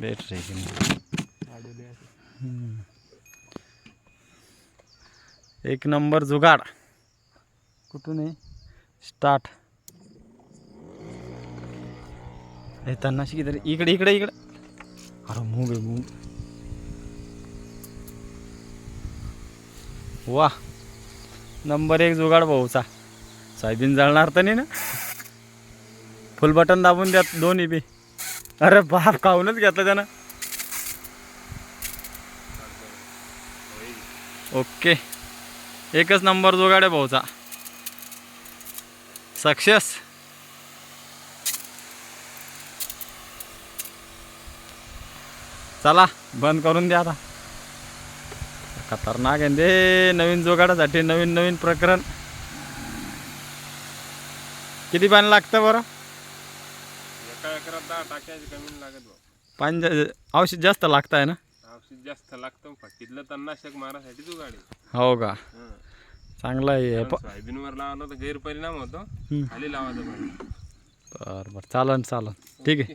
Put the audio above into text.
बेट रे एक नंबर जुगाड. कुठून आहे? स्टार्ट हे तन्नाशी किती इकडे इकडे इकडे. अरे मूग आहे मूग. वा नंबर एक जुगाड भाऊचा. सोयाबीन जळणार तर नाही ना? फुल बटन दाबून द्या दोन्ही बी. अरे बाप खाऊनच घेतलं त्यानं? ओके. एकच नंबर जुगाड भाऊचा. सक्सेस. चला बंद करून द्या आता. खतरनाक आहे ते. नवीन जोगाडासाठी नवीन नवीन प्रकरण. किती पाणी लागतं बरं? एका एकरात दहा टाक्याची कमी लागत भाऊ पाणी जा- औषध जास्त लागतं आहे ना? औषध जास्त लागतं फकीतलं तणनाशक मारासाठी तू गाडी. हो का? चांगलं आहे हे. प- सोयाबीनवर लावलं तर गैरपरिणाम होतो. खाली लावायचं पाहिजे बरं बरं. चालन चालन. ठीक आहे.